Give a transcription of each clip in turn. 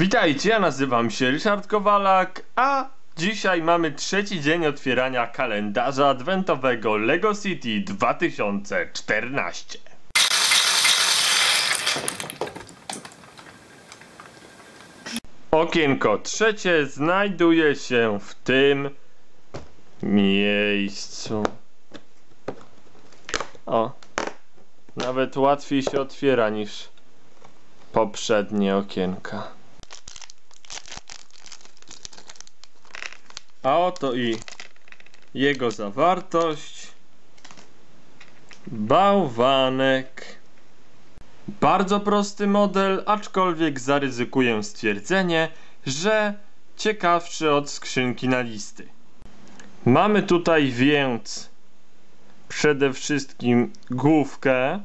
Witajcie, ja nazywam się Ryszard Kowalak, a dzisiaj mamy trzeci dzień otwierania kalendarza adwentowego LEGO City 2014. Okienko trzecie znajduje się w tym miejscu. O, nawet łatwiej się otwiera niż poprzednie okienka. A oto i jego zawartość. Bałwanek. Bardzo prosty model, aczkolwiek zaryzykuję stwierdzenie, że ciekawszy od skrzynki na listy. Mamy tutaj więc przede wszystkim główkę,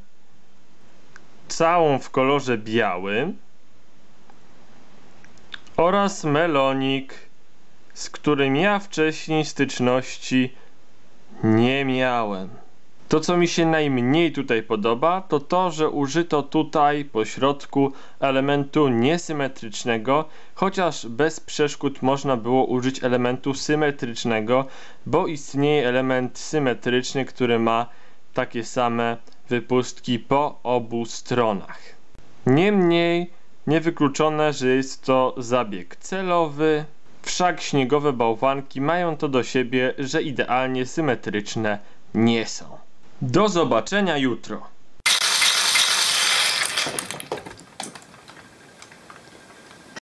całą w kolorze białym oraz melonik z którym ja wcześniej styczności nie miałem. To, co mi się najmniej tutaj podoba, to to, że użyto tutaj po środku elementu niesymetrycznego, chociaż bez przeszkód można było użyć elementu symetrycznego, bo istnieje element symetryczny, który ma takie same wypustki po obu stronach. Niemniej niewykluczone, że jest to zabieg celowy, Wszak śniegowe bałwanki mają to do siebie, że idealnie symetryczne nie są. Do zobaczenia jutro.